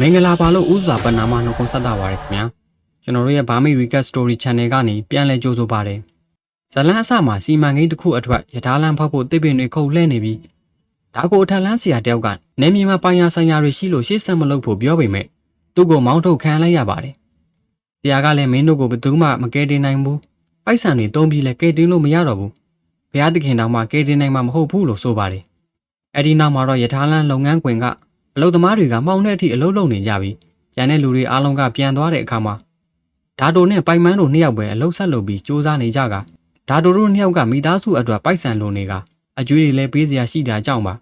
မင်္ဂလာပါလို့ဥစွာပနာမနှုတ်ခွန်းဆက်တာပါရခင်ဗျာကျွန်တော်တို့ရဲ့ဘာမီ Recap Story Channel ကနေပြန်လည်ကြိုဆိုပါရစေဇလန်းအစမှာစီမံကိန်းတစ်ခုအထက်ရထားလမ်းဖောက်ဖို့တစ်ပင်တွေခုတ်လှဲနေပြီးဒါကိုအထက်လမ်းဆရာတယောက်ကနေမြေမှာပိုင်ယာဆိုင်ရာတွေရှိလို့ရှေ့ဆက်မလုပ်ဖို့ပြောပေမဲ့သူ့ကိုမောင်းထုတ်ခံလိုက်ရပါတယ်ဆရာကလည်းမင်းတို့ကိုဘယ်သူမှမကယ်တင်နိုင်ဘူးပိုက်ဆံတွေတုံးပြီးလဲကယ်တင်လို့မရတော့ဘူးဘုရားသခင်တောင်မှကယ်တင်နိုင်မှာမဟုတ်ဘူးလို့ဆိုပါတယ်အဲ့ဒီနောက်မှာတော့ယထာလန်းလုပ်ငန်းခွင်က အလုပ်သမားတွေကမှောင်တဲ့အထိအလုပ်လုပ်နေကြပြီးကျန်တဲ့လူတွေအားလုံးကပြန်သွားတဲ့အခါမှာဓာတိုနဲ့ပိုင်မန်းတို့နှစ်ယောက်ပဲအလုပ်ဆက်လုပ်ပြီးစူးစမ်းနေကြကဓာတိုတို့နှစ်ယောက်ကမိသားစုအတွက်ပိုက်ဆံလိုနေကအကျွေးတွေလည်းပေးစရာရှိတာကြောင့်ပါ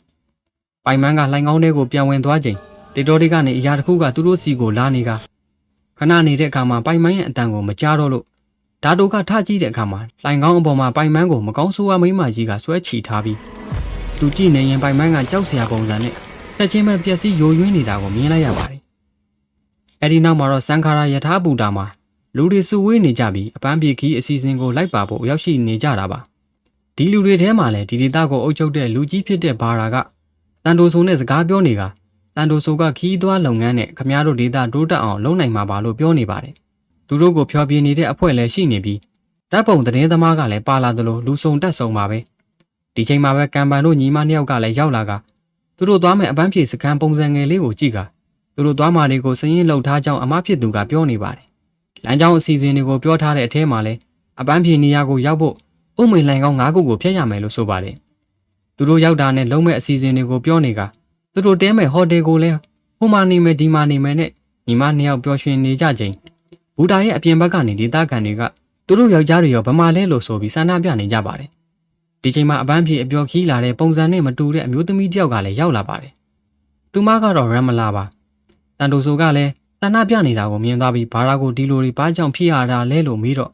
ပိုင်မန်းကလှိုင်ကောင်းတဲ့ကိုပြန်ဝင်သွားချိန်တေတော်တွေကနေအရာတစ်ခုကသူတို့စီကိုလာနေကခဏနေတဲ့အခါမှာပိုင်မန်းရဲ့အတန်ကိုမကြားတော့လို့ဓာတိုကထကြည့်တဲ့အခါမှာလှိုင်ကောင်းအပေါ်မှာပိုင်မန်းကိုမကောင်းဆိုးဝါးမိမကြီးကဆွဲချီထားပြီးသူကြည့်နေရင်ပိုင်မန်းကကြောက်စရာပုံစံနဲ့ ချက်ချင်းပဲပျက်စီးယိုယွင်းနေတာကိုမြင်လိုက်ရပါတယ်။အဲဒီနောက်မှာတော့စံခါရာယထာဘူတာမှာလူတွေစုဝေးနေကြပြီးအပန်းပြေခီးအစီအစဉ်ကိုလိုက်ပါဖို့ရောက်ရှိနေကြတာပါ။ဒီလူတွေထဲမှာလည်းဒီဒေသကိုအုပ်ချုပ်တဲ့လူကြီးဖြစ်တဲ့ဘာရာကတန်တိုဆိုနဲ့စကားပြောနေကတန်တိုဆိုကခီးသွွားလုပ်ငန်းနဲ့ခမားတို့ဒေသတိုးတက်အောင်လုပ်နိုင်မှာပါလို့ပြောနေပါတယ်။သူတို့ကိုဖျော်ပြနေတဲ့အဖွဲ့လည်းရှိနေပြီးတပ်ပုံသတင်းသမားကလည်းပါလာသလိုလူစုံတက်ဆုံပါပဲ။ဒီချိန်မှာပဲကံပန်တို့ညီမနှစ်ယောက်ကလည်းရောက်လာက သူတို့သွားမဲ့အပန်းဖြေစခန်းပုံစံငယ်လေးကိုကြည့်ကသူတို့သွားမာတွေကိုစရင်လှုပ်ထားကြောင်းအမဖြစ်သူကပြောနေပါတယ်။လမ်းကြောင်းအစီအစဉ်တွေကိုပြောထားတဲ့အထဲမှာလည်းအပန်းဖြေနေရာကိုရောက်ဖို့ဥမိန်လိုင်ကောင်း၅ခုကိုဖျက်ရမယ်လို့ဆိုပါတယ်။သူတို့ရောက်တာနဲ့လုံးမဲ့အစီအစဉ်တွေကိုပြောနေကသူတို့တဲမဲ့ဟိုတယ်ကိုလည်းဟိုမာနေမယ်ဒီမာနေမယ်နဲ့ညီမနှစ်ယောက်ပျော်ရွှင်နေကြချိန်ဘူတာရဲ့အပြင်ဘက်ကနေဒေသခံတွေကသူတို့ယောက်ျားတွေရောဗမာလဲလို့ဆိုပြီးဆန္ဒပြနေကြပါတယ် ဒီချိန်မှာအပန်းဖြေအပျော်ခီးလာတဲ့ပုံစံနဲ့မတူတဲ့အမျိုးသမီးတယောက်ကလည်းရောက်လာပါတယ်။သူမကတော့ရမ်မလာပါ။တန်တိုဆိုကလည်းတဏှပြနေတာကိုမြင်သွားပြီးဘာရာကိုဒီလိုတွေဘာကြောင့်ဖြစ်ရတာလဲလို့မေးတော့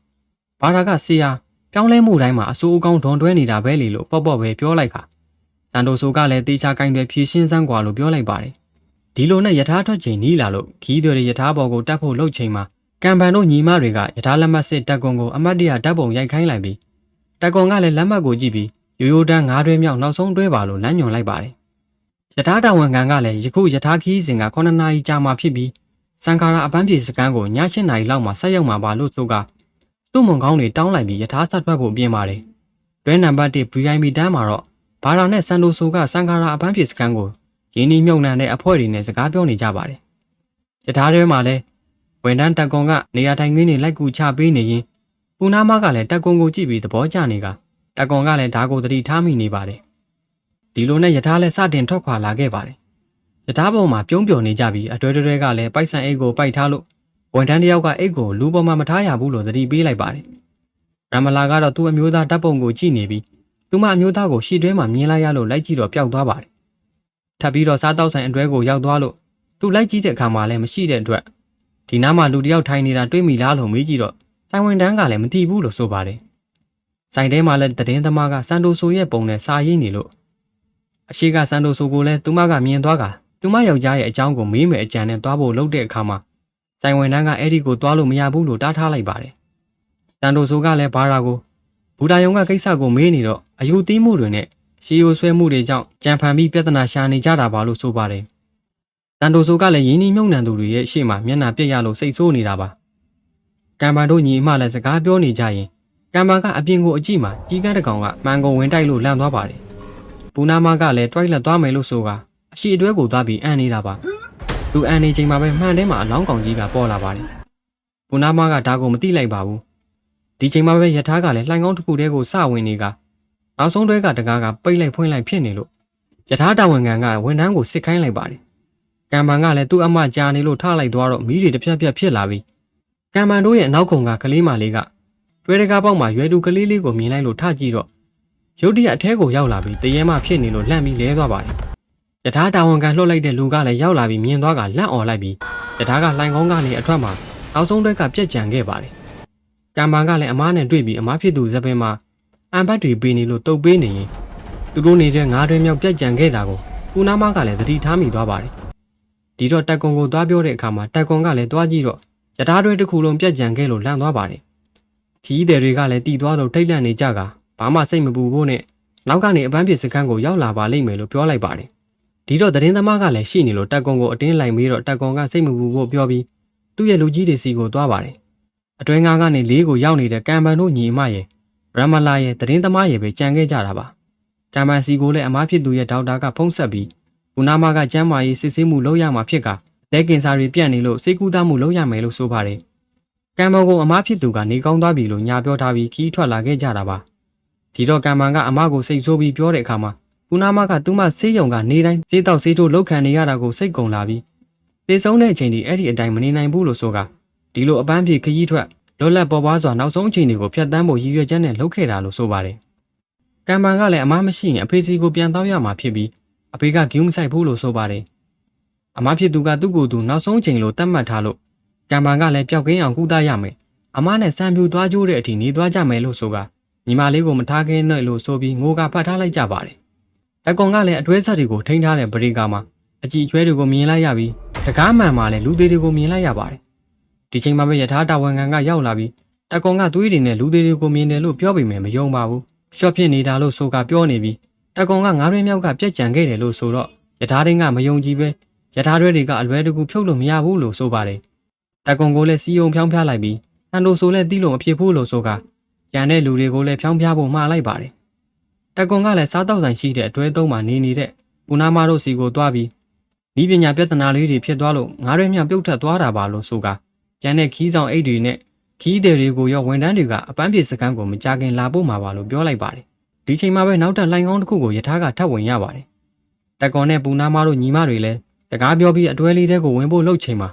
ဘာရာကဆေးယာပြောင်းလဲမှုတိုင်းမှာအဆိုးအကောင်းဒွန်တွဲနေတာပဲလေလို့ပေါ့ပေါ့ပဲပြောလိုက်ခါ။တန်တိုဆိုကလည်းတေချာကင်တွေဖြည့်ရှင်းစမ်းกว่าလို့ပြောလိုက်ပါတယ်။ဒီလိုနဲ့ယထာထွက်ချိန်နီးလာလို့ခီးတွေယထာဘော်ကိုတတ်ဖို့လှုပ်ချိန်မှာကံပန်တို့ညီမတွေကယထာလက်မစစ်တက်ကွန်ကိုအမတ်တရဓာတ်ပုံရိုက်ခိုင်းလိုက်ပြီး တကွန်ကလည်းလက်မှတ်ကိုကြည့်ပြီးရိုးရိုးတန်းငါးတွဲမြောက်နောက်ဆုံးတွဲပါလို့လမ်းညွှန်လိုက်ပါတယ်။ယထာတာဝန်ခံကလည်းယခုယထာခီးစဉ်က9နာရီကြာမှဖြစ်ပြီးစံခါရာအပန်းဖြေစကန်းကိုည8နာရီလောက်မှဆက်ရောက်မှာပါလို့ဆိုကသူ့မုံကောင်းတွေတောင်းလိုက်ပြီးယထာဆက်ထွက်ဖို့ပြင်ပါတယ်။တွဲနံပါတ်1 VIP တန်းမှာတော့ဘာရာနဲ့ဆန်တိုဆိုကစံခါရာအပန်းဖြေစကန်းကိုရင်းနှီးမြုပ်နှံတဲ့အဖွဲ့တွေနဲ့စကားပြောနေကြပါတယ်။ယထာထဲမှာလည်းဝန်တန်းတက်ကွန်ကနေရာထိုင်ခင်းတွေလိုက်ကူချပေးနေရင် ပူနာမကလည်းတက်ကွန်ကိုကြည့်ပြီးသဘောကျနေကတက်ကွန်ကလည်းဓာကိုတတိထားမိနေပါတယ်ဒီလိုနဲ့ယထာလည်းစတင်ထွက်ခွာလာခဲ့ပါတယ်ယထာပေါ်မှာပြုံးပျော်နေကြပြီးအတွဲတွဲကလည်းပိုက်ဆံအိတ်ကိုပိုက်ထားလို့ဝန်ထမ်းတယောက်ကအိတ်ကိုလူပေါ်မှာမထားရဘူးလို့သတိပေးလိုက်ပါတယ်ရမလာကတော့သူ့အမျိုးသားတပ်ပုံကိုကြည့်နေပြီးသူမအမျိုးသားကိုရှီတွဲမှာမြင်လိုက်ရလို့လိုက်ကြည့်တော့ပျောက်သွားပါတယ်ထပ်ပြီးတော့စားတောက်ဆိုင်အတွဲကိုရောက်သွားလို့သူလိုက်ကြည့်တဲ့အခါမှာလည်းမရှိတဲ့အတွက်ဒီနားမှာလူတယောက်ထိုင်နေတာတွေးမိလားလို့မေးကြည့်တော့ ဆိုင်ဝင်တန်းကလည်းမတီးဘူးလို့ဆိုပါတယ်။ဆိုင်ထဲမှာလည်းတည်င်းသမားကစန်တိုဆိုရဲ့ပုံနဲ့စာရေးနေလို့အရှိကစန်တိုဆိုကိုလည်းသူမကမြင်သွားကသူမယောက်ျားရဲ့အကြောင်းကိုမေးမယ်အကြံနဲ့သွားဖို့လုပ်တဲ့အခါမှာဆိုင်ဝင်တန်းကအဲ့ဒီကိုသွားလို့မရဘူးလို့တားထားလိုက်ပါတယ်။စန်တိုဆိုကလည်းဘာရာကိုဘူတာယုံကကိစ္စကိုမေးနေတော့အယူသီးမှုတွေနဲ့ရှီယိုဆွဲမှုတွေကြောင့်ကြံဖန်ပြီးပြဿနာရှာနေကြတာပါလို့ဆိုပါတယ်။တန်တိုဆိုကလည်းရင်းနှီးမြုပ်နှံသူတွေရဲ့ရှေ့မှာမျက်နှာပြက်ရလို့စိတ်ဆိုးနေတာပါ။ ကံပန်တို့ညီအမလည်းစကားပြောနေကြရင်ကံပန်ကအပြင်ကိုအကြည့်မှာကြီးကန်းတကောင်ကမှန်ကုန်ဝင်တိုက်လို့လန့်သွားပါတယ်။ပူနာမကလည်းတွိုက်လက်သွားမယ်လို့ဆိုကအရှိအတွဲကိုသွားပြီးအန်နေတာပါ။လူအန်နေချိန်မှာပဲမှန်ထဲမှာအလောင်းကောင်ကြီးကပေါ်လာပါတယ်။ပူနာမကဒါကိုမသိလိုက်ပါဘူး။ဒီချိန်မှာပဲယထာကလည်းလှိုင်ကောင်းတစ်ခုတည်းကိုစဝင်နေကနောက်ဆုံးတွဲကတကားကပိတ်လိုက်ဖွင့်လိုက်ဖြစ်နေလို့ယထာတာဝန်ခံကဝန်ထမ်းကိုစစ်ခိုင်းလိုက်ပါတယ်။ကံပန်ကလည်းသူ့အမကြာနေလို့ထားလိုက်သွားတော့မိတွေတစ်ပြက်ပြက်ဖြစ်လာပြီး ကံပန်တို့ရဲ့အနောက်ခုံကကလေးမလေးကတွဲတကားပေါက်မှာရွယ်တူကလေးလေးကိုမြင်လိုက်လို့ထကြည့်တော့ရုတ်တရက်အထဲကိုရောက်လာပြီးတရေမဖြစ်နေလို့လှမ်းပြီးလဲသွားပါတယ်။ယထာတာဝန်ခံလှုပ်လိုက်တဲ့လူကလည်းရောက်လာပြီးမြင်သွားကလန့်អော်လိုက်ပြီးယထာကလှိုင်ကောင်းကနေအထွက်မှာနောက်ဆုံးတွက်ကပြက်ကြံခဲ့ပါတယ်။ကံပန်ကလည်းအမားနဲ့တွေ့ပြီးအမားဖြစ်သူဇပင်မှာအံဘတ်တွေပေးနေလို့တုတ်ပေးနေရင်သူတို့နေတဲ့ငါးတွင်မြောက်ပြက်ကြံခဲ့တာကိုပူနာမကလည်းသတိထားမိသွားပါတယ်။ဒီတော့တက်ကွန်ကိုသွားပြောတဲ့အခါမှာတက်ကွန်ကလည်းသွားကြည့်တော့ ယထာတွဲတစ်ခုလုံးပြက်ကြံခဲ့လို့လန့်သွားပါတယ်ခီးတယ်တွေကလည်းတီသွားတော့ထိတ်လန့်နေကြကဘာမှစိတ်မပူဖို့နဲ့နောက်ကနေအပန်းပြစ်စခန်းကိုရောက်လာပါလိမ့်မယ်လို့ပြောလိုက်ပါတယ်ဒီဒီတော့သတင်းသမားကလည်းရှိနေလို့တက်ကွန်ကိုအတင်းလိုက်ပြီးတော့တက်ကွန်ကစိတ်မပူဖို့ပြောပြီးသူ့ရဲ့လူကြီးတွေစီကိုသွားပါတယ်အတွဲငါးကနေလေးကိုရောက်နေတဲ့ကံပန်တို့ညီအမရဲ့ရမလာရဲ့သတင်းသမားရဲ့ပဲကြံခဲ့ကြတာပါကံပန်စီကိုလည်းအမားဖြစ်သူရဲ့ဒေါက်တာကဖုံးဆက်ပြီးကုနာမကကျမ်းမာရေးစစ်ဆေးမှုလုပ်ရမှာဖြစ်က လက်ကင်ဆာတွေပြန့်နေလို့စိတ်ကူးသားမှုလုပ်ရမယ်လို့ဆိုပါတယ်ကံပန်ကိုအမားဖြစ်သူကနေကောင်းသွားပြီလို့ညာပြောထားပြီးခီးထွက်လာခဲ့ကြတာပါဒီတော့ကံပန်ကအမကိုစိတ်ဆိုးပြီးပြောတဲ့အခါမှာကုနာမကသူမဆေးရုံကနေတိုင်းဈေးတောက်ဆေးထိုးလောက်ခံနေရတာကိုစိတ်ကုန်လာပြီးသေဆုံးတဲ့အချိန်ဒီအဲ့ဒီအတိုင်းမနေနိုင်ဘူးလို့ဆိုကဒီလိုအပန်းဖြေခရီးထွက်လွတ်လပ်ပေါ်ပွားစွာနောက်ဆုံးအချိန်တွေကိုဖျက်ဆီးဖို့ရည်ရွယ်ချက်နဲ့လုပ်ခဲ့တာလို့ဆိုပါတယ်။ကံပန်ကလည်းအမားမရှိရင်အဖေစီကိုပြန်တောင်းရမှာဖြစ်ပြီးအဖေကဂူးမဆိုင်ဘူးလို့ဆိုပါတယ်။ အမားဖြစ်သူကသူ့ကိုယ်သူနောက်ဆုံးအချိန်လိုတတ်မှတ်ထားလို့ကံပန်ကလည်းပျောက်ကင်းအောင်ကုသရမယ်။အမားနဲ့စံပြူသွားကြိုးတဲ့အထိနေသွားကြမယ်လို့ဆိုကညီမလေးကိုမထားခင်းနဲ့လို့ဆိုပြီးငိုကဖတ်ထားလိုက်ကြပါတယ်။တကွန်ကလည်းအတွဲဆက်တွေကိုထိန်းထားတဲ့ပရိကာမှာအကြည့်ကျွဲတွေကိုမြင်လိုက်ရပြီးတကားမှန်မှလည်းလူသေးတွေကိုမြင်လိုက်ရပါတယ်ဒီချိန်မှာပဲယထာတာဝန်ခံကရောက်လာပြီးတကွန်ကသွေးတွေနဲ့လူသေးတွေကိုမြင်တယ်လို့ပြောပေမဲ့မယုံပါဘူးရှော့ဖြစ်နေတာလို့ဆိုကပြောနေပြီးတကွန်ကငါးရင်းမြောက်ကပြက်ကြံခဲ့တယ်လို့ဆိုတော့ယထာရင်းကမယုံကြည်ပဲ ယထာရွဲတွေကအလွဲတကူဖြုတ်လို့မရဘူးလို့ဆိုပါတယ်တကွန်ကိုလည်းစီယုံဖြောင်းဖျားလိုက်ပြီးတန်တိုဆိုလည်းတီးလို့မဖြစ်ဘူးလို့ဆိုကရန်တဲ့လူတွေကိုလည်းဖြောင်းဖျားဖို့မှားလိုက်ပါတယ်တကွန်ကလည်းစားတော့ဆိုင်ရှိတဲ့အတွဲသုံးမှာနေနေတဲ့ပူနာမာတို့စီကိုတွားပြီးဤပညာပြဿနာလေးတွေဖြစ်သွားလို့ငါးရင်းမြောက်ပြုတ်ထက်သွားတာပါလို့ဆိုကကျန်တဲ့ခီးဆောင်အိတ်တွေနဲ့ခီးသည်တွေကိုရောဝန်ထမ်းတွေကအပန်းပြေစကန်းကိုမကြခင်လာဖို့မှာပါလို့ပြောလိုက်ပါတယ်ဒီချိန်မှာပဲနောက်ထပ်လိုင်ကောင်းတစ်ခုကိုယထာကထပ်ဝင်ရပါတယ်တက်ကွန်နဲ့ပူနာမာတို့ညီမတွေလည်း စကားပြောပြီးအတွဲလေးတဲကိုဝင်ဖို့လှုပ်ချိန်မှာ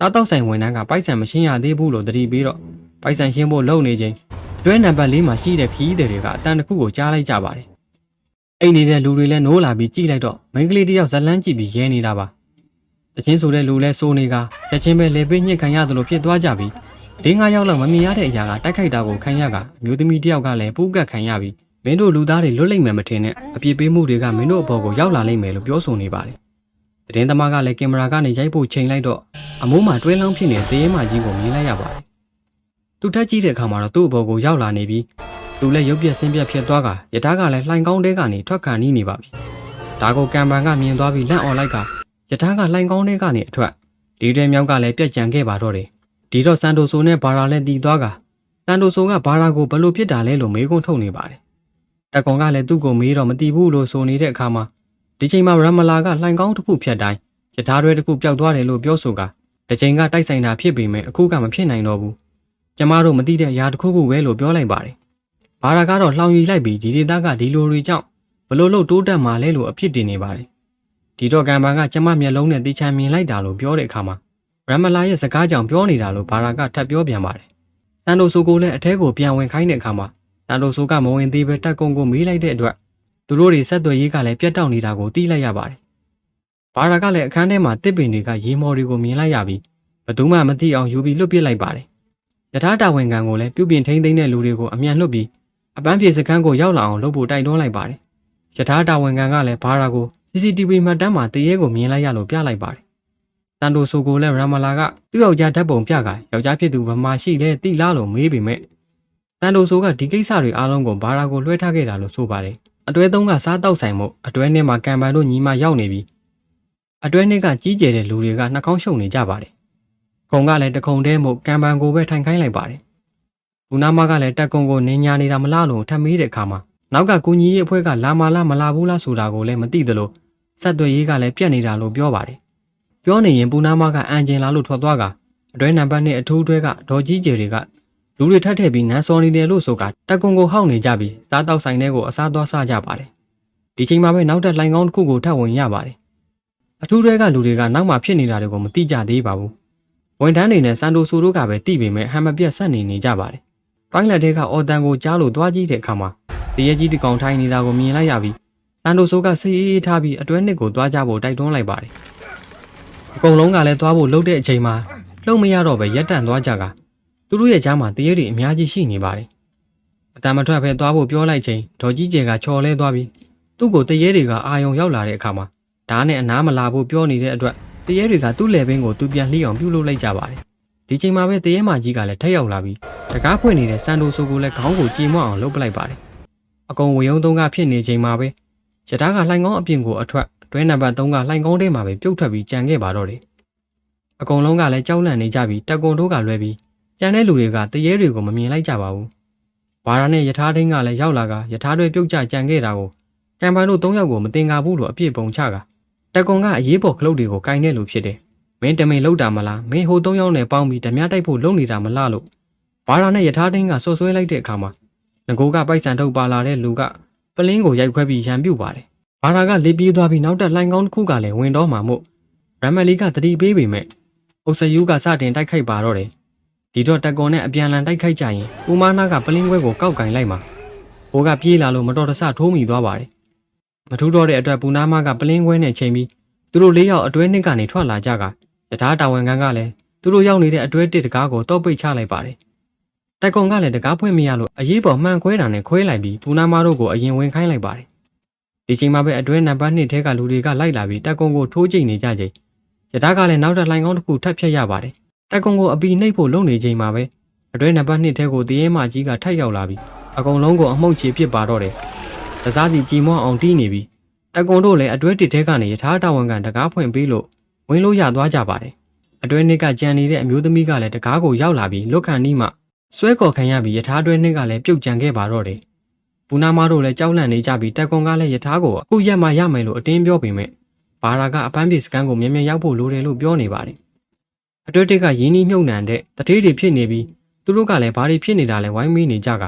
တားတောက်ဆိုင်ဝန်ထမ်းကပိုက်ဆံမရှင်းရသေးဘူးလို့တတိပြီးတော့ပိုက်ဆံရှင်းဖို့လှုပ်နေချိန်အတွဲနံပါတ်၄မှာရှိတဲ့ခီးသည်တွေကအတန်တစ်ခုကိုကြားလိုက်ကြပါတယ်အိမ်နေတဲ့လူတွေလည်းနိုးလာပြီးကြည့်လိုက်တော့မိန်းကလေးတယောက်ဇလန်းကြည့်ပြီးရဲနေတာပါတချင်းဆိုတဲ့လူလဲစိုးနေကရချင်းပဲလေပေးညှစ်ခံရတယ်လို့ဖြစ်သွားကြပြီ၄၅ယောက်လောက်မမြင်ရတဲ့အရာကတိုက်ခိုက်တာကိုခံရကအမျိုးသမီးတယောက်ကလည်းပူးကတ်ခံရပြီးမင်းတို့လူသားတွေလွတ်လိမ့်မယ်မထင်နဲ့အပြစ်ပေးမှုတွေကမင်းတို့အပေါ်ကိုရောက်လာလိမ့်မယ်လို့ပြောဆိုနေပါတယ် တည်င်းသမားကလည်းကင်မရာကနေရိုက်ဖို့ချိန်လိုက်တော့အမိုးမှာတွဲလောင်းဖြစ်နေတဲ့သေးမကြီးကိုမြင်လိုက်ရပါတယ်သူထက်ကြည့်တဲ့အခါမှာတော့သူ့အပေါ်ကိုရောက်လာနေပြီးသူလည်းရုပ်ပြက်ဆင်းပြက်ဖြစ်သွားကရထားကလည်းလှိုင်ကောင်းတဲကနေထွက်ခါနီးနေပါပြီဒါကိုကံပန်ကမြင်သွားပြီးလန့်អော်လိုက်ကယထာကလှိုင်ကောင်းထဲကနေအထွက်ဒီတဲမြောက်ကလည်းပြက်ကြံခဲ့ပါတော့တယ်ဒီတော့စန်တိုဆိုနဲ့ဘာရာလည်းတီးသွားကစန်တိုဆိုကဘာရာကိုဘလို့ဖြစ်တာလဲလို့မေးခွန်းထုတ်နေပါတယ်တက်ကွန်ကလည်းသူ့ကိုမေးတော့မတီးဘူးလို့ဆိုနေတဲ့အခါမှာ ဒီချိန်မှာရမလာကလှိုင်ကောင်းတစ်ခုဖြတ်တိုင်းယထာတွဲတစ်ခုပျောက်သွားတယ်လို့ပြောဆိုကဒီချိန်ကတိုက်ဆိုင်တာဖြစ်ပေမဲ့အခုကမဖြစ်နိုင်တော့ဘူးကျမတို့မသိတဲ့အရာတစ်ခုခုပဲလို့ပြောလိုက်ပါတယ်ဘာရာကတော့လှောင်ရီလိုက်ပြီးဒီဒေသကဒီလိုတွေကြောင့်ဘလို့လို့တိုးတက်မှာလဲလို့အဖြစ်တင်နေပါတယ်ဒီတော့ကံပန်ကကျမမျက်လုံးနဲ့တေချာမြင်လိုက်တာလို့ပြောတဲ့အခါမှာရမလာရဲ့စကားကြောင့်ပြောနေတာလို့ဘာရာကထပ်ပြောပြန်ပါတယ်။စန်တိုဆိုကိုလည်းအထဲကိုပြန်ဝင်ခိုင်းတဲ့အခါမှာစန်တိုဆိုကမဝင်သေးပဲတက်ကုန်းကိုမေးလိုက်တဲ့အတွက် သူတို့တွေဆက်သွယ်ရေးကလည်းပြတ်တောက်နေတာကိုသိလိုက်ရပါတယ်။ဘာရာကလည်းအခန်းထဲမှာတစ်ပင်တွေကရေမော်တွေကိုမြင်လိုက်ရပြီးဘသူမှမသိအောင်ယူပြီးလွတ်ပစ်လိုက်ပါတယ်။ယထာတာဝန်ခံကိုလည်းပြုပြင်ထိန်းသိမ်းတဲ့လူတွေကိုအမြန်လွတ်ပြီးအပန်းဖြေစခန်းကိုရောက်လာအောင်လုပ်ဖို့တိုက်တွန်းလိုက်ပါတယ်။ယထာတာဝန်ခံကလည်းဘာရာကို CCTV မှတ်တမ်းမှာတရေကိုမြင်လိုက်ရလို့ပြလိုက်ပါတယ်။တန်တိုဆိုကိုလည်းရမလာကသူ့ယောက်ျားဓာတ်ပုံပြကယောက်ျားဖြစ်သူဗမာရှိလဲတိလားလို့မေးပေမဲ့တန်တိုဆိုကဒီကိစ္စတွေအားလုံးကိုဘာရာကိုလွှဲထားခဲ့တာလို့ဆိုပါတယ်။ အတွဲသုံးကစားတောက်ဆိုင်မှုအတွဲနဲ့မှာကံပန်တို့ညီမရောက်နေပြီးအတွဲနဲ့ကကြီးကျယ်တဲ့လူတွေကနှာခေါင်းရှုံနေကြပါတယ်။ခုံကလည်းတခုံတည်းမို့ကံပန်ကိုပဲထိုင်ခိုင်းလိုက်ပါတယ်။ဘူနာမကလည်းတက်ကုံကိုနင်းညာနေတာမလားလို့ထပ်မေးတဲ့အခါမှာနောက်ကကူညီရေးအဖွဲ့ကလာမလားမလာဘူးလားဆိုတာကိုလည်းမသိသလိုဆက်သွယ်ရေးကလည်းပြတ်နေတာလို့ပြောပါတယ်။ပြောနေရင်ပူနာမကအန်ဂျင်လာလို့ထွက်သွားကအတွဲနံပါတ်နဲ့အထူးအတွဲကဒေါ်ကြီးကျယ်တွေက လူတွေထပ်ထည့်ပြီးနန်းစော်နေတယ်လို့ဆိုကတက်ကွန်ကိုဟောက်နေကြပြီးစားတောက်ဆိုင်တွေကိုအစားသွားစားကြပါတယ်။ဒီချိန်မှာပဲနောက်ထပ်လိုင်ကောင်းတစ်ခုကိုထပ်ဝင်ရပါတယ်။အထူးတွဲကလူတွေကနောက်မှဖြစ်နေတာတွေကိုမသိကြသေးပါဘူး။ဝန်ထမ်းတွေနဲ့စန်တိုဆိုတို့ကပဲသိပေမဲ့ဟမ်မပြတ်ဆက်နေနေကြပါတယ်။တိုင်းလက်ထဲကအော်တန်ကိုကြားလို့သွားကြည့်တဲ့အခါမှာတရေကြီးတကောင်ထိုင်နေတာကိုမြင်လိုက်ရပြီးတန်တိုဆိုးကစိတ်အေးအေးထားပြီးအတွဲနှစ်ကိုသွားကြဖို့တိုက်တွန်းလိုက်ပါတယ်အကုန်လုံးကလည်းသွားဖို့လှုပ်တဲ့အချိန်မှာလှုပ်မရတော့ပဲရက်တန့်သွားကြက သူတို့ရဲ့ကြားမှာတရေတွေအများကြီးရှိနေပါတယ်အတန်မထွက်ပဲသွားဖို့ပြောလိုက်ချိန်ဒေါ်ကြီးကျယ်ကချော်လဲသွားပြီးသူ့ကိုတရေတွေကအာယုံရောက်လာတဲ့အခါမှာဓာတ်နဲ့အနားမလာဖို့ပြောနေတဲ့အတွက်တရေတွေကသူ့လယ်ဘင်းကိုသူပြန်လှီးအောင်ပြုတ်လုပ်လိုက်ကြပါတယ်ဒီချိန်မှာပဲတရေမကြီးကလည်းထက်ရောက်လာပြီးတကားဖွင့်နေတဲ့စန်တိုဆိုကိုလည်းခေါင်းကိုကြည်မွအောင်လှုပ်ပလိုက်ပါတယ်အကုန်ဝေယုံသုံးကဖြစ်နေချိန်မှာပဲရထားကလှိုင်ကောင်းအပြင်ကိုအထွက်တွဲနံပါတ်3ကလှိုင်ကုန်းထဲမှာပဲပြုတ်ထွက်ပြီးကြံခဲ့ပါတော့တယ်။အကုန်လုံးကလည်းကြောက်လန့်နေကြပြီးတက်ကွန်တို့ကလွဲပြီး ကြံတဲ့လူတွေကတရေတွေကိုမမြင်လိုက်ကြပါဘူး။ဘာရာနဲ့ယထာထင်းကလည်းရောက်လာကယထာတွေပြုတ်ကျကြံခဲ့တာကိုကံပိုင်တို့၃ယောက်ကိုမတင်ကားဘူးလို့အပြစ်ပုံချကတက်ကွန်ကအရေးပေါ်ခလုတ်တွေကိုကင်တဲ့လူဖြစ်တယ်။မင်းတမင်လောက်တာမလားမင်းဟို၃ယောက်နဲ့ပေါင်းပြီးဓမြတိုက်ဖို့လုပ်နေတာမလားလို့ဘာရာနဲ့ယထာထင်းကဆွဆွဲလိုက်တဲ့အခါမှာငကိုကပိုက်ဆံထုတ်ပါလာတဲ့လူကပလင်းကိုရိုက်ခွဲပြီးရန်ပြုတ်ပါတယ်။ဘာသာကလေပြေးသွားပြီးနောက်တက်လှိုင်ကောင်းတစ်ခုကလည်းဝင်တော့မှာမို့ရမလီကတတိပေးပေမဲ့အုပ်စယူကစတင်တိုက်ခိုက်ပါတော့တယ်။ ဒီတော့တက်ကွန်နဲ့အပြန်လန်တိုက်ခိုက်ကြရင်ပူမာနာကပလင်းခွဲကိုကောက်ကင်လိုက်မှာ။ဘိုးကပြေးလာလို့မတော်တဆထိုးမိသွားပါတယ်။မထူးတော့တဲ့အတွက်ပူနာမကပလင်းခွဲနဲ့ချိန်ပြီးသူတို့လေးယောက်အတွဲနှစ်ကနေထွက်လာကြကယထာတာဝန်ခံကလည်းသူတို့ရောက်နေတဲ့အတွဲတစ်တကားကိုတော့ပိတ်ချလိုက်ပါတယ်။တက်ကွန်ကလည်းတကားဖွင့်မရလို့အရေးပေါ်မှန်ခွဲတာနဲ့ခွဲလိုက်ပြီးပူနာမတို့ကိုအရင်ဝင်ခိုင်းလိုက်ပါတယ်။ဒီချိန်မှာပဲအတွဲနံပါတ်2ထဲကလူတွေကလိုက်လာပြီးတက်ကွန်ကိုထိုးကြိတ်နေကြချိန်ယထာကလည်းနောက်ထပ်လှိုင်ကောင်းတစ်ခုထပ်ဖြတ်ရပါတယ်။ တက်ကွန်ကိုအပီနှိပ်ဖို့လုပ်နေချိန်မှာပဲအတွဲနံပါတ်2ထဲကိုတရေမကြီးကထပ်ရောက်လာပြီးအကုန်လုံးကိုအမှုန့်ချေပစ်ပါတော့တယ်။တစားစီကြည်မွအောင်တီးနေပြီးတက်ကွန်တို့လည်းအတွဲတစ်ထဲကနေယထာတာဝန်ခံတကားဖွင့်ပေးလို့ဝင်လို့ရသွားကြပါတယ်။အတွဲနှစ်ကကြံနေတဲ့အမျိုးသမီးကလည်းတကားကိုရောက်လာပြီးလွတ်ခန့်နီးမှဆွဲကော်ခံရပြီးယထာတွဲနှစ်ကလည်းပြုတ်ကြံခဲ့ပါတော့တယ်။ဘူနာမတို့လည်းကြောက်လန့်နေကြပြီးတက်ကွန်ကလည်းယထာကိုအခုရက်မှရမယ်လို့အတင်းပြောပေမဲ့ဘာရာကအပန်းပြေစကန်ကိုမြင်မြင်ရောက်ဖို့လိုတယ်လို့ပြောနေပါတယ်။ အတွဲတစ်ကရင်းနှီးမြုပ်နှံတဲ့တတိတွေဖြစ်နေပြီးသူတို့ကလည်းဘာတွေဖြစ်နေတာလဲဝိုင်းမီးနေကြက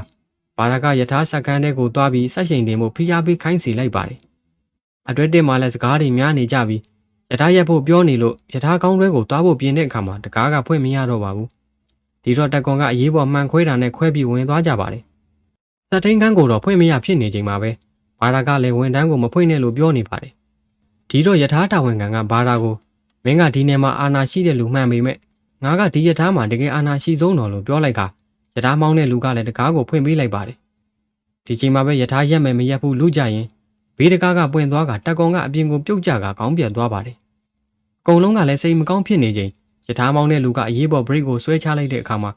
ဘာရာကယထာစကန်တဲ့ကိုသွားပြီးဆက်ရှိန်တင်မှုဖိအားပေးခိုင်းစီလိုက်ပါတယ်။အတွဲတစ်မှလည်းစကားတွေများနေကြပြီးယထာရက်ဖို့ပြောနေလို့ယထာကောင်းတွဲကိုသွားဖို့ပြင်တဲ့အခါမှာတကားကဖွင့်မရတော့ပါဘူး။ဒီတော့တက်ကွန်ကအရေးပေါ်မှန်ခွဲတာနဲ့ခွဲပြီးဝင်သွားကြပါတယ်။စက်ထိန်ကန်းကိုတော့ဖွင့်မရဖြစ်နေချိန်မှာပဲဘာရာကလည်းဝန်တန်းကိုမဖွင့်နဲ့လို့ပြောနေပါတယ်။ဒီတော့ယထာတာဝန်ခံကဘာရာကို မင်းကဒီနယ်မှာအာနာရှိတဲ့လူမှန်ပေမဲ့ငါကဒီယထာမှာတကယ်အာနာရှိဆုံးတော်လို့ပြောလိုက်ကယထာမောင်းတဲ့လူကလည်းတကားကိုဖွင့်ပေးလိုက်ပါတယ်။ဒီချိန်မှာပဲယထာရက်မယ်မရက်ဘူးလူကြရင်ဘေးတကားကပွင့်သွားကတက်ကောင်ကအပြင်ကိုပြုတ်ကျကခေါင်းပြတ်သွားပါတယ်။အကုန်လုံးကလည်းစိတ်မကောင်းဖြစ်နေချိန်ယထာမောင်းတဲ့လူကအရေးပေါ် break ကိုဆွဲချလိုက်တဲ့အခါမှာ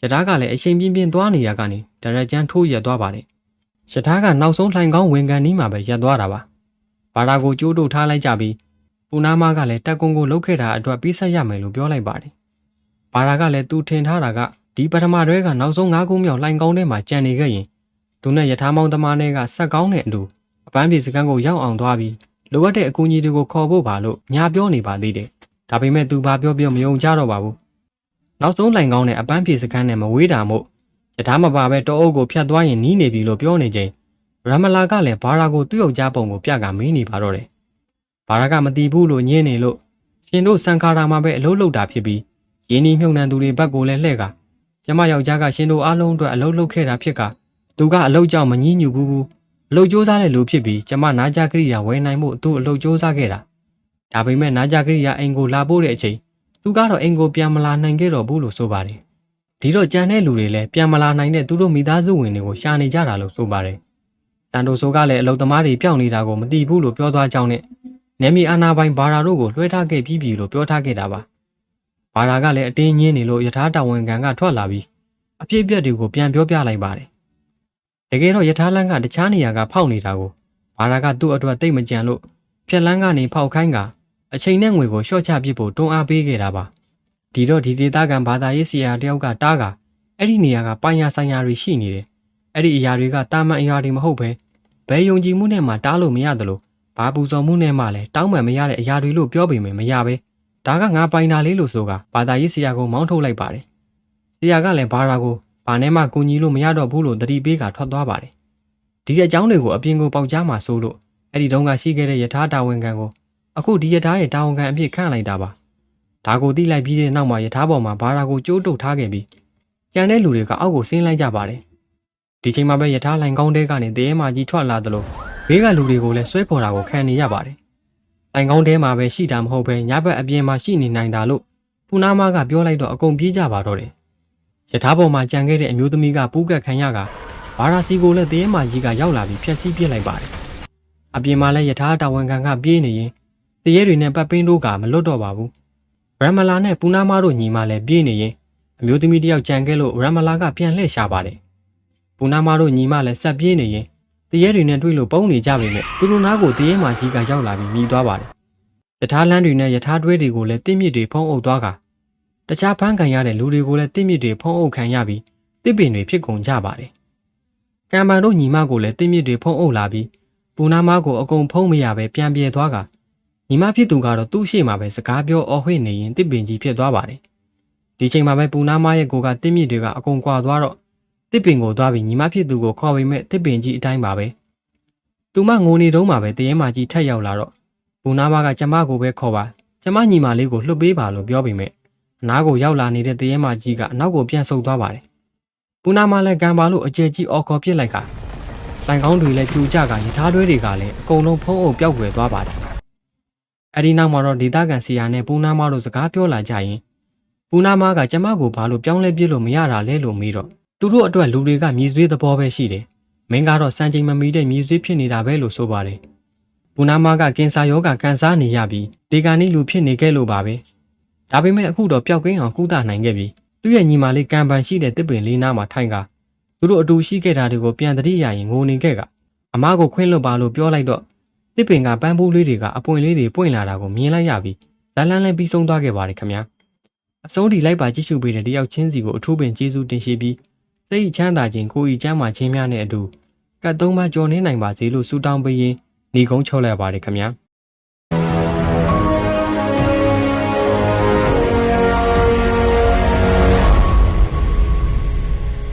ယထာကလည်းအချိန်ပြင်းပြင်းသွားနေရကနေဒရက်ကျန်းထိုးရက်သွားပါတယ်။ယထာကနောက်ဆုံးလှိုင်ကောင်းဝင်ကန်နီးမှာပဲရက်သွားတာပါ။ဘာသာကိုကျိုးတို့ထားလိုက်ကြပြီး ပူနာမကလည်းတက်ကွန်ကိုလှုပ်ခဲ့တာအတွက်ပြီးဆက်ရမယ်လို့ပြောလိုက်ပါတယ်။ဘာသာကလည်းသူထင်ထားတာကဒီပထမတွဲကနောက်ဆုံး၅ခုမြောက်လှိုင်ကောင်းထဲမှာကြံနေခဲ့ရင်သူနဲ့ယထာမောင်းသမားနဲ့ကဆက်ကောင်းတဲ့အတူအပန်းပြေစကန်းကိုရောက်အောင်သွားပြီးလိုအပ်တဲ့အကူအညီတွေကိုခေါ်ဖို့ပါလို့ညာပြောနေပါသေးတယ်။ဒါပေမဲ့သူဘာပြောပြောမယုံကြတော့ပါဘူး။နောက်ဆုံးလှိုင်ကောင်းနဲ့အပန်းပြေစကန်းနဲ့မဝေးတာမို့ယထာမပါပဲတောအုပ်ကိုဖျက်သွားရင်နီးနေပြီလို့ပြောနေချိန်ရမလာကလည်းဘာရာကိုသူ့ယောက်ျားပုံကိုပြကမင်းနေပါတော့တယ်။ ဘာရာကမတီးဘူးလို့ညင်းနေလို့ရှင်တို့စံခါရာမှာပဲအလုပ်လုပ်တာဖြစ်ပြီးရင်းနှီးမြုပ်နှံသူတွေဘက်ကိုလည်းလှဲ့ကကျမယောက်ျားကရှင်တို့အားလုံးအတွက်အလုပ်လုပ်ခဲ့တာဖြစ်ကသူကအလုပ်ကြောင့်မငြင်းညူဘူးဘူးအလုပ်စ조사တဲ့လူဖြစ်ပြီးကျမနာကြကရိယာဝယ်နိုင်မှုသူ့အလုပ်စ조사ခဲ့တာဒါပေမဲ့နာကြကရိယာအိမ်ကိုလာဖို့တဲ့အချိန်သူကတော့အိမ်ကိုပြန်မလာနိုင်ခဲ့တော့ဘူးလို့ဆိုပါတယ်ဒီတော့ကြံတဲ့လူတွေလည်းပြန်မလာနိုင်တဲ့သူတို့မိသားစုဝင်တွေကိုရှာနေကြတာလို့ဆိုပါတယ်တန်တိုဆိုကလည်းအလုပ်သမားတွေပျောက်နေတာကိုမသိဘူးလို့ပြောသွားကြောင်းနဲ့ နေမီအာနာပိုင်ဘာရာတို့ကိုလွှဲထားခဲ့ပြီးပြီလို့ပြောထားခဲ့တာပါဘာရာကလည်းအတင်းညင်းနေလို့ယထာတာဝန်ခံကထွက်လာပြီးအပြစ်ပြက်တွေကိုပြန်ပြောပြလိုက်ပါတယ်တကယ်တော့ယထာလန်းကတခြားနေရာကဖောက်နေတာကိုဘာရာကသူ့အတွက်တိတ်မကြံလို့ဖြက်လန်းကနေဖောက်ခိုင်းကအချိန်နဲ့ငွေကိုရှော့ချပစ်ဖို့တွန်းအားပေးခဲ့တာပါဒီတော့ဒီဒေသခံဘာသာရေးဆရာတယောက်ကတားကအဲ့ဒီနေရာကပိုင်ယာဆိုင်ရာတွေရှိနေတယ်အဲ့ဒီအရာတွေကတာမန်အရာတွေမဟုတ်ပဲဘယ်ယုံကြည်မှုနဲ့မှတားလို့မရတယ်လို့ ဘာပူဇော်မှုနဲ့မှလည်းတောင်းပန်မရတဲ့အရာတွေလို့ပြောပေမဲ့မရပဲဒါကငါပိုင်တာလေးလို့ဆိုကဘာသာရေးဆရာကိုမောင်းထုတ်လိုက်ပါတယ်ဆရာကလည်းဘာရာကိုဘာနဲ့မှကူညီလို့မရတော့ဘူးလို့တတိပေးကထွက်သွားပါတယ်ဒီအကြောင်းတွေကိုအပြင်ကိုပေါက်ကြားမှာဆိုလို့အဲ့ဒီတုန်းကရှိခဲ့တဲ့ယထာတာဝန်ခံကိုအခုဒီယထာရဲ့တာဝန်ခံအဖြစ်ခန့်လိုက်တာပါဒါကိုသိလိုက်ပြီးတဲ့နောက်မှာယထာပေါ်မှာဘာရာကိုကြိုးတုပ်ထားခဲ့ပြီးကြံတဲ့လူတွေကအောက်ကိုဆင်းလိုက်ကြပါတယ်ဒီချိန်မှာပဲယထာလိုင်ကောင်းတဲကနေတရေမာကြီးထွက်လာသလို ဘေးကလူတွေကိုလည်းဆွဲခေါ်တာကိုခံနေရပါတယ်လိုင်ကောင်းတဲမှာပဲရှိတာမဟုတ်ပဲညဘက်အပြင်မှာရှိနေနိုင်တာလို့ပူနာမကပြောလိုက်တော့အကုန်ပြေးကြပါတော့တယ်ယထာပေါ်မှာကြံခဲ့တဲ့အမျိုးသမီးကပူးကတ်ခံရကဘာရာစီကိုလည်းတရေမာကြီးကရောက်လာပြီးဖျက်ဆီးပစ်လိုက်ပါတယ်အပြင်မှာလည်းယထာတာဝန်ခံကပြေးနေရင်တရေတွေနဲ့ပတ်ပင်းတို့ကမလွတ်တော့ပါဘူးရမလာနဲ့ပူနာမတို့ညီမလည်းပြေးနေရင်အမျိုးသမီးတယောက်ကြံခဲ့လို့ရမလာကပြန်လှည့်ရှာပါတယ်ပူနာမတို့ညီမလည်းဆက်ပြေးနေရင် တရေတွေနဲ့တွေ့လို့ပုံနေကြပေမဲ့သူတို့နားကိုတရေမာကြီးကရောက်လာပြီးမြည်သွားပါတယ်ယထာလန်းတွေနဲ့ယထာတွဲတွေကိုလည်းတင့်မြစ်တွေဖုံးအုပ်သွားကတခြားဖမ်းခံရတဲ့လူတွေကိုလည်းတင့်မြစ်တွေဖုံးအုပ်ခံရပြီးတစ်ပင်တွေဖြစ်ကုန်ကြပါတယ်ကံပန်တို့ညီမကိုလည်းတင့်မြစ်တွေဖုံးအုပ်လာပြီးပူနာမကိုအကုန်ဖုံးမရပဲပြန်ပြေသွားကညီမဖြစ်သူကတော့သူ့ရှေ့မှာပဲစကားပြောအော်ဟစ်နေရင်တစ်ပင်ကြီးဖြစ်သွားပါတယ်ဒီချိန်မှာပဲပူနာမရဲ့ကိုကတင့်မြစ်တွေကအကုန်ကွာသွားတော့ တစ်ပင်ကိုသွားပြီးညီမဖြစ်သူကိုခေါ်ပေမဲ့တစ်ပင်ကြီးအတိုင်းပါပဲသူမငိုနေတုန်းမှာပဲတရေမာကြီးထက်ရောက်လာတော့ဘူနာမကကျမကိုပဲခေါ်ပါကျမညီမလေးကိုလှုပ်ပေးပါလို့ပြောပေမဲ့အနားကိုရောက်လာနေတဲ့တရေမာကြီးကအနောက်ကိုပြန်ဆုတ်သွားပါတယ်ဘူနာမလည်းကံပါလို့အကျယ်ကြီးအော်ခေါ်ပစ်လိုက်ခါတိုင်ကောင်းတွေလည်းပြူကြကရထားတွဲတွေကလည်းအကုန်လုံးဖုံးအုပ်ပျောက်ွယ်သွားပါတယ်အဲဒီနောက်မှာတော့ဒေသခံစီယာနဲ့ဘူနာမတို့စကားပြောလာကြရင်ဘူနာမကကျမကိုဘာလို့ပြောင်းလဲပြစ်လို့မရတာလဲလို့မေးတော့ သူတို့အတွက်လူတွေကမြည်ဆွေးသဘောပဲရှိတယ်။မင်းကတော့စံချိန်မမီတဲ့မြည်ဆွေးဖြစ်နေတာပဲလို့ဆိုပါတယ်။ဘူနာမာကကင်ဆာရောဂါကန်စားနေရပြီးဒီကနေ့လူဖြစ်နေခဲ့လို့ပါပဲ။ဒါပေမဲ့အခုတော့ပျောက်ကင်းအောင်ကုသနိုင်ခဲ့ပြီ။သူ့ရဲ့ညီမလေးကံပန်ရှိတဲ့တစ်ပင်လေးနားမှာထိုင်ကသူတို့အတူရှိခဲ့တာတွေကိုပြန်တတိရရင်ငိုနေခဲ့ကအမားကိုခွင့်လွတ်ပါလို့ပြောလိုက်တော့တစ်ပင်ကပန်းပူးလေးတွေကအပွင့်လေးတွေပွင့်လာတာကိုမြင်လိုက်ရပြီးဇလန်းလန်းပြီးဆုံးသွားခဲ့ပါတယ်ခင်ဗျာ။အဆုံးထိလိုက်ပါကြည့်ရှုပေးတဲ့တယောက်ချင်းစီကိုအထူးပင်ကျေးဇူးတင်ရှိပြီး စိတ်ချမ်းသာခြင်းကိုယ်ဤချမ်းသာခြင်းများနဲ့အတူကတ်သုံးပါကြော်နေနိုင်ပါစေလို့ဆုတောင်းပေးရင်းညီကုန်းချုပ်လိုက်ပါရခင်ဗျာ။